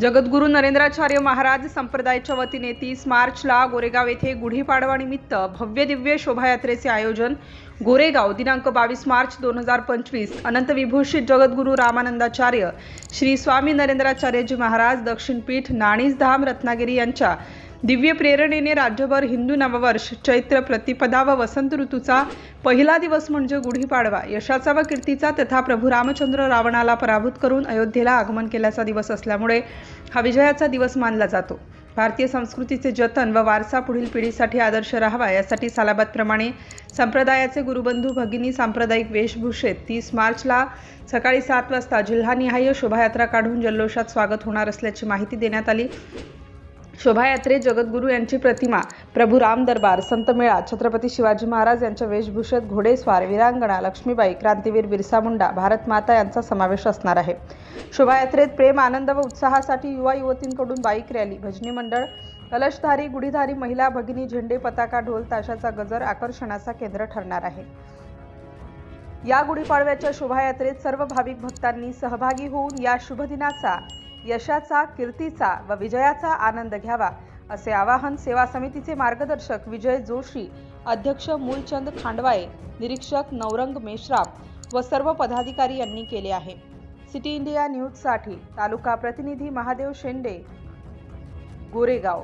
जगद्गुरू नरेंद्राचार्य महाराज संप्रदायाच्या वतीने तीस मार्चला गोरेगाव येथे गुढीपाडवानिमित्त भव्य दिव्य शोभायात्रेचे आयोजन गोरेगाव दिनांक बावीस मार्च दोन हजार पंचवीस अनंत विभूषित जगद्गुरू रामानंदाचार्य श्री स्वामी नरेंद्राचार्यजी महाराज दक्षिणपीठ नाणीसधाम रत्नागिरी यांच्या दिव्य प्रेरणेने राज्यभर हिंदू नववर्ष चैत्र प्रतिपदा व वसंत ऋतूचा पहिला दिवस म्हणजे गुढीपाडवा. यशाचा व कीर्तीचा तथा प्रभू रामचंद्र रावणाला पराभूत करून अयोध्येला आगमन केल्याचा दिवस असल्यामुळे हा विजयाचा दिवस मानला जातो. भारतीय संस्कृतीचे जतन व वारसा पुढील पिढीसाठी आदर्श राहावा यासाठी सालाबादप्रमाणे संप्रदायाचे गुरुबंधू भगिनी सांप्रदायिक वेशभूषेत तीस मार्चला सकाळी सात वाजता जिल्हानिहाय शोभायात्रा काढून जल्लोषात स्वागत होणार असल्याची माहिती देण्यात आली. शोभायात्रेत जगद्गुरू यांची प्रतिमा प्रभू राम दरबार संत मेळा छत्रपती शिवाजी महाराज यांच्या वेशभूषेत घोडेस्वार वीरांगणा लक्ष्मीबाई क्रांतीवीर बिरसा मुंडा भारत माता यांचा समावेश असणार आहे. शोभायात्रेत प्रेम आनंद व उत्साहासाठी युवा युवतींकडून बाईक रॅली भजनी मंडळ कलशधारी गुढीधारी महिला भगिनी झेंडे पताका ढोल ताशाचा गजर आकर्षणाचा केंद्र ठरणार आहे. या गुढीपाडव्याच्या शोभायात्रेत सर्व भाविक भक्तांनी सहभागी होऊन या शुभदिनाचा यशाचा कीर्तीचा व विजयाचा आनंद घ्यावा असे आवाहन सेवा समितीचे मार्गदर्शक विजय जोशी अध्यक्ष मूलचंद खांडवाळे निरीक्षक नवरंग मेश्राम व सर्व पदाधिकारी यांनी केले आहे. सिटी इंडिया न्यूजसाठी तालुका प्रतिनिधी महादेव शेंडे गोरेगाव.